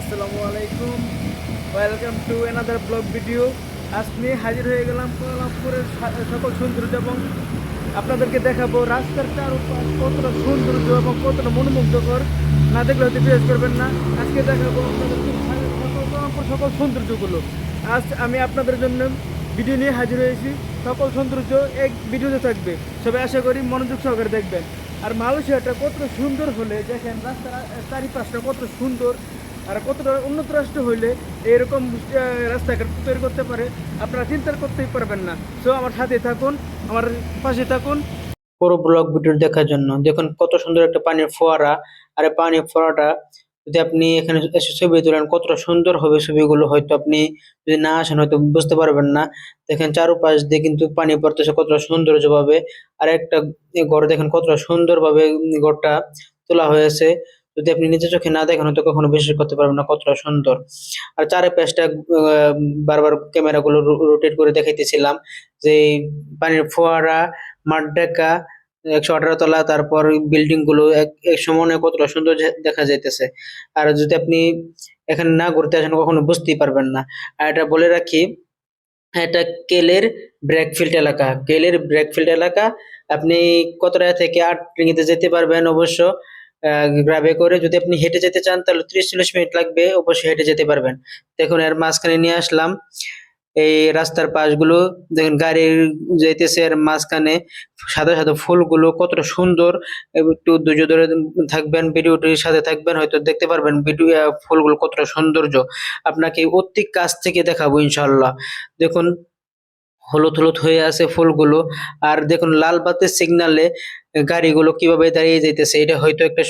আসসালামু আলাইকুম। Welcome to another blog video আজ নিয়ে হাজির হয়ে গেলাম কোলামপুরের সকল সৌন্দর্য এবং আপনাদেরকে দেখাবো রাস্তার চারপাশ কতটা সৌন্দর্য এবং কতটা মনোমুগ্ধকর। না দেখলে হয়তো বিশ্বাস করবেন না। আজকে দেখাবো আপনাদেরকে সকল সৌন্দর্যগুলো। আজ আমি আপনাদের জন্য ভিডিও নিয়ে হাজির হয়েছি। সকল সৌন্দর্য এক ভিডিওতে থাকবে। সবাই আশা করি মনোযোগ সহকারে দেখবেন। আর মালয়েশিয়াটা কতটা সুন্দর হলে দেখেন রাস্তার চারিপাশটা কত সুন্দর। আর কতটা উন্নত রাষ্ট্র হইলে এরকম রাস্তাঘাট তৈরি করতে পারে, আপনারা চিন্তা করতেই পারবেন না। সো আমার সাথে থাকুন, আমার পাশে থাকুন। পুরো ব্লগ ভিডিও দেখার জন্য। দেখুন কত সুন্দর একটা পানির ফোয়ারা। আর, পানির ফোয়ারাটা যদি আপনি এখানে এসে ছবি তোলেন, কতটা সুন্দর হবে ছবিগুলো, হয়তো আপনি যদি না আসেন, হয়তো বুঝতে পারবেন না। দেখেন চারপাশ দিয়ে কিন্তু পানি পড়তেছে, কতটা সৌন্দর্য ভাবে আর একটা ঘর, দেখেন কতটা সুন্দর ভাবে ঘরটা তোলা হয়েছে। যদি আপনি নিজের চোখে না দেখেন তো কখনো বিশ্বাস করতে পারবেন না কতটা সুন্দর। আর চারিপাশটা আহ, বারবার ক্যামেরা গুলো রোটেট করে দেখাইতেছিলাম যে পানির ফোয়ারা মাঠ ডেকা একশো আঠারো তলা তারপর বিল্ডিংগুলো এক সমানে কতটা সুন্দর দেখা যাইতেছে। আর যদি আপনি এখানে না ঘুরতে আসেন কখনো বুঝতেই পারবেন না। আর এটা বলে রাখি এটা কেলের ব্রেকফিল্ড এলাকা। কেলের ব্রেকফিল্ড এলাকা আপনি কতটা থেকে আট রিঙ্গিতে যেতে পারবেন অবশ্য। গ্রাবে করে যদি আপনি হেঁটে যেতে চান, তাহলে ত্রিশ চল্লিশ মিনিট লাগবে, অবশ্যই হেঁটে যেতে পারবেন। দেখুন, এর মাঝখানে নিয়ে আসলাম। এই রাস্তার পাশগুলো, দেখুন গাড়ির যাইতেছে, এর মাঝখানে সাদা সাদা ফুলগুলো কতটা সুন্দর। একটু ধৈর্য ধরে থাকবেন, ভিডিওটির সাথে থাকবেন, হয়তো দেখতে পারবেন ভিডিও ফুলগুলো কতটা সৌন্দর্য। আপনাকে অতি কাছ থেকে দেখাবো ইনশাল্লাহ দেখুন হলুদ হলুদ হয়ে আছে ফুলগুলো। আর দেখুন, লাল বাতির সিগনালে গাড়িগুলো কীভাবে দাঁড়িয়ে যাইতেছে, এটা হয়তো একটা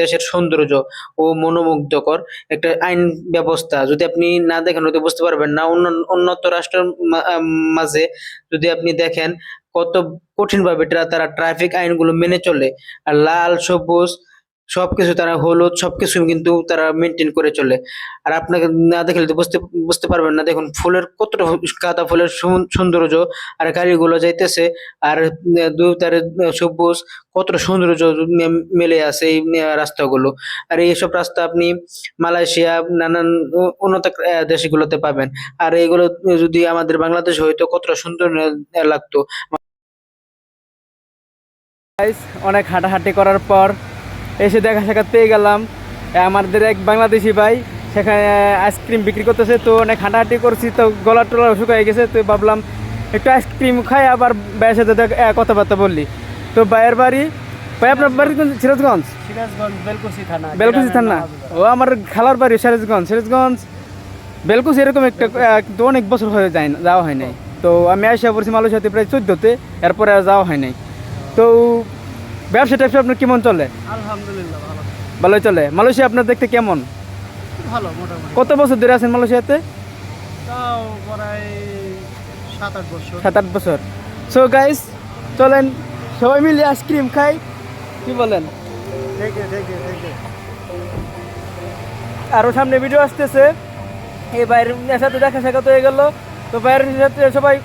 দেশের সৌন্দর্য ও মনোমুগ্ধকর একটা আইন ব্যবস্থা। যদি আপনি না দেখেন, হয়তো বুঝতে পারবেন না। উন্নত রাষ্ট্রের মাঝে যদি আপনি দেখেন, কত কঠিন ভাবে তারা ট্রাফিক আইনগুলো মেনে চলে। আর লাল, সবুজ সবকিছু তারা হলুদ, সবকিছু কিন্তু তারা মেনটেন করে চলে। আর আপনাকে না দেখলে তো বুঝতে বুঝতে পারবেন না। দেখুন, ফুলের কতটা গাঁদা ফুলের সৌন্দর্য আর গাড়িগুলো যাইতেছে আর দু তারে সবুজ, কতটা সৌন্দর্য মেলে আছে এই রাস্তাগুলো। আর এইসব রাস্তা আপনি মালয়েশিয়া, নানান উন্নত দেশগুলোতে পাবেন। আর এইগুলো যদি আমাদের বাংলাদেশ হয়তো কতটা সুন্দর লাগতো। অনেক হাঁটাহাঁটি করার পর এসে দেখা সাক্ষাৎ পেয়ে গেলাম। আমাদের এক বাংলাদেশি ভাই সেখানে আইসক্রিম বিক্রি করতেছে তো অনেক হাঁটাহাঁটি করছি তো গলা টলা শুকায় গেছে তো ভাবলাম একটু আইসক্রিম খাই আবার ভাইয়ের সাথে দেখ- কথাবার্তা বললি। তো ভাইয়ের বাড়ি ভাই আপনার বাড়ি কোন সিরাজগঞ্জ? সিরাজগঞ্জ বেলকুচি থানা বেলকুচি থানা। ও আমার খালার বাড়ি সিরাজগঞ্জ। সিরাজগঞ্জ বেলকুচি এরকম একটা কিন্তু অনেক বছর হয়ে যায় না যাওয়া হয় নাই। তো আমি আসা পড়ছি মালয়েশিয়াতে প্রায় চোদ্দোতে এরপরে আর যাওয়া হয় নাই। তো ব্যবসা ট্যাবসা আপনার কেমন চলে? আলহামদুলিল্লাহ ভালো ভালোই চলে। মালয়েশিয়া আপনার দেখতে কেমন? ভালো মোটামুটি। কত বছর ধরে আছেন মালয়েশিয়াতে? তাও প্রায় সাত আট বছর। সাত আট বছর। সো গাইস চলেন সবাই মিলে আইসক্রিম খাই। কি বলেন? আরও সামনে ভিডিও আসতেছে। এই বাইরের সাথে দেখা সাক্ষাৎ হয়ে গেল। তো বাইরের সাথে সবাই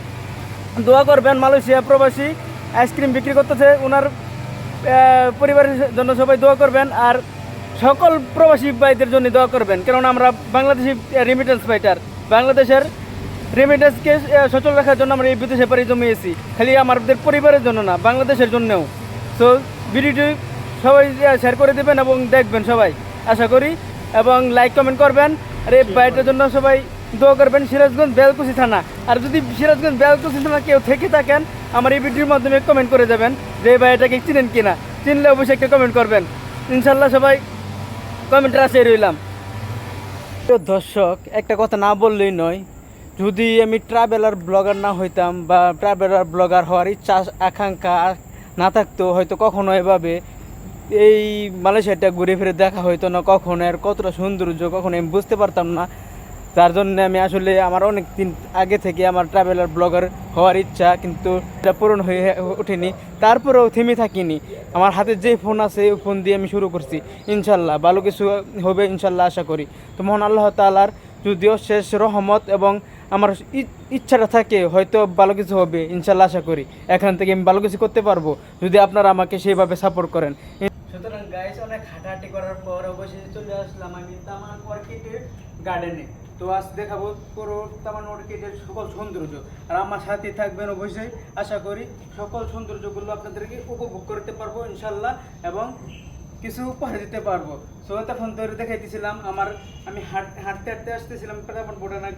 দোয়া করবেন মালয়েশিয়া প্রবাসী। আইসক্রিম বিক্রি করতেছে। ওনার পরিবারের জন্য সবাই দোয়া করবেন আর সকল প্রবাসী ভাইদের জন্য দোয়া করবেন। কেননা আমরা বাংলাদেশি রেমিটেন্স ফাইটার বাংলাদেশের রেমিটেন্সকে সচল রাখার জন্য আমরা এই বিদেশে পাড়ি জমিয়েছি। খালি আমাদের পরিবারের জন্য না বাংলাদেশের জন্যও। তো ভিডিওটি সবাই শেয়ার করে দেবেন এবং দেখবেন সবাই। আশা করি এবং লাইক কমেন্ট করবেন। আর এই বাইটার জন্য সবাই দোয়া করবেন সিরাজগঞ্জ বেলকুচি থানা। আর যদি সিরাজগঞ্জ বেলকুচি থানা কেউ থেকে থাকেন, আমার এই ভিডিওর মাধ্যমে কমেন্ট করে যাবেন যে এই ভাইটাকে চিনেন কিনা। চিনলে অবশ্যই একটা কমেন্ট করবেন। ইনশাল্লাহ সবাই কমেন্টের আশায় রইলাম। তো দর্শক, একটা কথা না বললেই নয়, যদি আমি ট্রাভেলার ব্লগার না হইতাম বা ট্রাভেলার ব্লগার হওয়ার ইচ্ছা, আকাঙ্ক্ষা না থাকতো, হয়তো কখনো এভাবে এই মালয়েশিয়াটা ঘুরে ফিরে দেখা হইতো না, কখনো আর কতটা সৌন্দর্য, কখনো আমি বুঝতে পারতাম না। তার জন্য আমি আসলে আমার অনেক দিন আগে থেকে আমার ট্রাভেলার ব্লগার হওয়ার ইচ্ছা, কিন্তু এটা পূরণ হয়ে ওঠেনি। তারপরেও থেমে থাকিনি। আমার হাতে যে ফোন আছে, ওই ফোন দিয়ে আমি শুরু করছি। ইনশাল্লাহ ভালো কিছু হবে ইনশাল্লাহ আশা করি। তো মহান আল্লাহ তালার যদিও শেষ রহমত এবং আমার ইচ্ছাটা থাকে, হয়তো ভালো কিছু হবে ইনশাল্লাহ আশা করি। এখান থেকে আমি ভালো কিছু করতে পারব, যদি আপনারা আমাকে সেইভাবে সাপোর্ট করেন। সুতরাং গাইস অনেক হাঁটাহাঁটি করার পর অবশেষে চলে আসলাম আমি অর্কিডের গার্ডেনে তো আজ দেখাবো তামান অর্কিডের সকল সৌন্দর্য। আর আমার সাথে থাকবেন অবশ্যই। আশা করি সকল সৌন্দর্যগুলো আপনাদেরকে উপভোগ করতে পারব ইনশাল্লাহ এবং কিছু উপহার দিতে পারব। সো তখন ধরে দেখাইতেছিলাম আমার, আমি হাঁট, হাঁটতে হাঁটতে আসতেছিলাম তামান বোটানা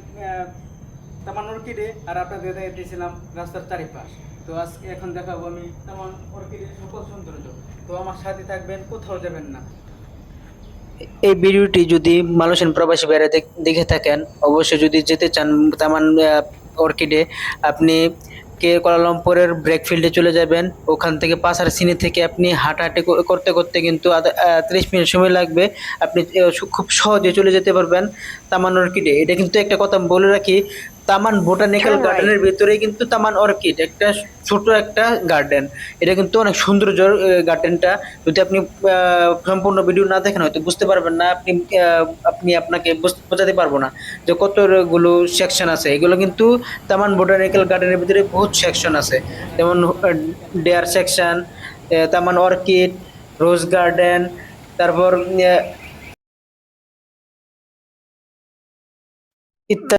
তামান অর্কিডে, আর আপনাদের দেখাইতেছিলাম রাস্তার চারিপাশ। তো আজকে এখন দেখাবো আমি তেমন অর্কিডের সকল সৌন্দর্য। তো আমার সাথে থাকবেন, কোথাও যাবেন না। এই ভিডিওটি যদি মালয়েশিয়ান প্রবাসী বাইরে দেখে থাকেন, অবশ্যই যদি যেতে চান, তামান অর্কিডে, আপনি কে কোয়ালালামপুরের ব্রেকফিল্ডে চলে যাবেন। ওখান থেকে পাশার সিনে থেকে আপনি হাঁটাহাঁটি করতে করতে কিন্তু ত্রিশ মিনিট সময় লাগবে। আপনি খুব সহজে চলে যেতে পারবেন তামান অর্কিডে। এটা কিন্তু একটা কথা বলে রাখি তামান বোটানিক্যাল গার্ডেনের ভিতরে কিন্তু তামান অর্কিড একটা ছোট একটা গার্ডেন। এটা কিন্তু অনেক সৌন্দর্য গার্ডেনটা। যদি আপনি সম্পূর্ণ ভিডিও না দেখেন হয়তো বুঝতে পারবেন না আপনি আপনি আপনাকে বোঝাতে পারব না যে কতগুলো সেকশন আছে। এগুলো কিন্তু তামান বোটানিক্যাল গার্ডেনের ভিতরে বহুত সেকশন আছে। যেমন ডেয়ার সেকশন তামান অর্কিড রোজ গার্ডেন তারপর ইত্যাদি।